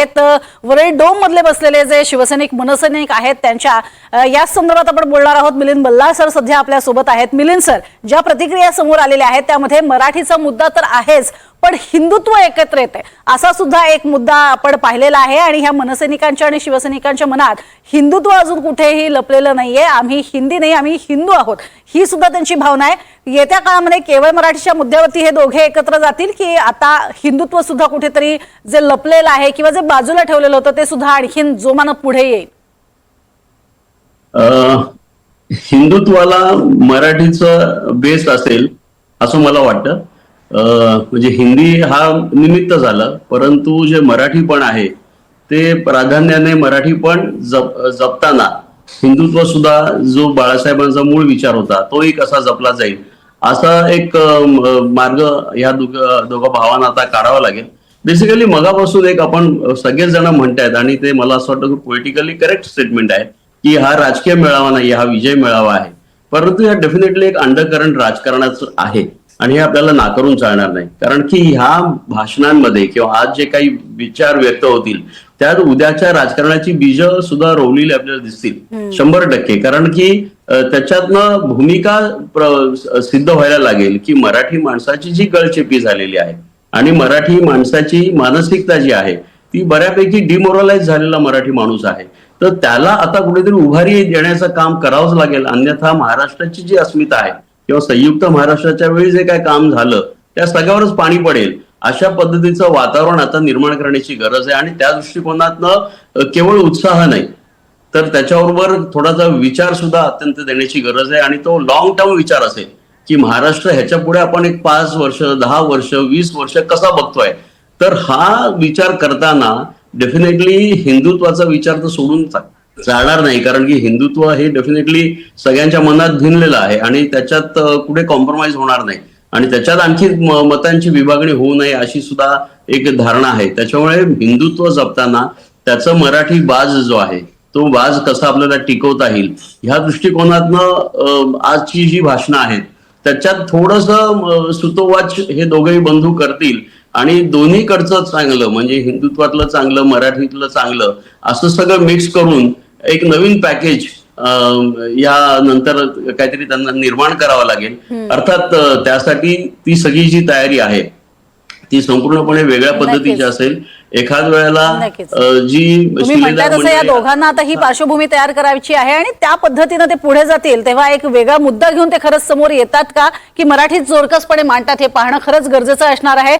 आहेत वरळी डोम मधले बसलेले जे शिवसैनिक मनसैनिक आहेत त्यांच्या या याच संदर्भात आपण बोलणार आहोत. मिलिंद बल्लाळ सर सध्या आपल्यासोबत आहेत. मिलिंद सर ज्या प्रतिक्रिया समोर आलेल्या आहेत त्यामध्ये मराठीचा मुद्दा तर आहेच पण हिंदुत्व एकत्र येते असा सुद्धा एक मुद्दा आपण पाहिलेला आहे आणि ह्या मनसैनिकांच्या आणि शिवसैनिकांच्या मनात हिंदुत्व अजून कुठेही लपलेलं नाहीये. आम्ही हिंदी नाही आम्ही हिंदू आहोत. ही सुद्धा त्यांची भावना आहे. येत्या काळामध्ये केवळ मराठीच्या मुद्द्यावरती हे दोघे एकत्र जातील की आता हिंदुत्व सुद्धा कुठेतरी जे लपलेलं आहे किंवा जे बाजूला ठेवलेलं होतं ते सुद्धा आणखीन जोमानं पुढे येईल. हिंदुत्वाला मराठीचं बेस असेल असं मला वाटतं. म्हणजे हिंदी हा निमित्त झालं परंतु जे मराठी पण आहे ते प्राधान्याने मराठी पण जप जपताना हिंदुत्व सुद्धा जो बाळासाहेबांचा मूळ विचार होता तोही कसा जपला जाईल. असा एक मार्ग या दोघ- दोघा भावांना आता काढावा लागेल. बेसिकली मगापासून एक आपण सगळेच जण म्हणतायत आणि ते मला असं वाटतं पॉलिटिकली करेक्ट स्टेटमेंट आहे की हा राजकीय मेळावा नाही हा विजय मेळावा आहे. परंतु या डेफिनेटली एक अंडरकरंट राजकारणाचं आहे. आणि हे आपल्याला नाकारून चालणार नाही. कारण की ह्या भाषणांमध्ये किंवा आज जे काही विचार व्यक्त होतील त्यात उद्याच्या राजकारणाची बीज सुद्धा रोवलेली आपल्याला दिसतील. शंभर टक्के. कारण की त्याच्यातनं भूमिका सिद्ध व्हायला लागेल की मराठी माणसाची जी गळचेपी झालेली आहे आणि मराठी माणसाची मानसिकता जी आहे ती बऱ्यापैकी डिमोरलाइज झालेला मराठी माणूस आहे. तर त्याला आता कुठेतरी उभारी देण्याचं काम करावंच लागेल. अन्यथा महाराष्ट्राची जी अस्मिता आहे किंवा संयुक्त महाराष्ट्राच्या वेळी जे काय काम झालं त्या सगळ्यावरच पाणी पडेल. अशा पद्धतीचं वातावरण आता निर्माण करण्याची गरज आहे आणि त्या दृष्टिकोनातनं केवळ उत्साह नाही. तर त्याच्याबरोबर थोडासा विचार सुद्धा अत्यंत देण्याची गरज आहे आणि तो लॉंग टर्म विचार असेल की महाराष्ट्र ह्याच्या पुढे आपण एक पाच वर्ष दहा वर्ष वीस वर्ष कसा बघतोय? तर हा विचार करताना डेफिनेटली हिंदुत्वाचा विचार तर सोडून जाणार नाही कारण की हिंदुत्व हे डेफिनेटली सगळ्यांच्या मनात भिनलेलं आहे आणि त्याच्यात कुठे कॉम्प्रोमाइज होणार नाही. आणि त्याच्यात आणखी मतांची विभागणी होऊ नये अशी सुद्धा एक धारणा आहे. त्याच्यामुळे हिंदुत्व जपताना त्याचा मराठी बाज जो आहे तो बाज कसा आपल्याला टिकवता येईल ह्या दृष्टिकोनातनं आजची जी भाषणं आहेत त्याच्यात थोडस सुतोवाच हे दोघेही बंधू करतील आणि दोन्हीकडचं चांगलं म्हणजे हिंदुत्वातलं चांगलं मराठीतलं चांगलं असं सगळं मिक्स करून एक नवीन पॅकेज या नंतर काहीतरी त्यांना निर्माण करावं लागेल. अर्थात त्यासाठी ती सगळी जी तयारी आहे ती संपूर्णपणे वेगळ्या पद्धतीची. असेल. एखाद वेळेला जी तसं या दोघांना आता ही. पार्श्वभूमी तयार करायची आहे आणि त्या पद्धतीनं ते पुढे जातील तेव्हा एक वेगळा मुद्दा घेऊन ते खरंच समोर येतात का? की मराठीत जोरकसपणे मांडतात हे पाहणं खरंच गरजेचं असणार आहे.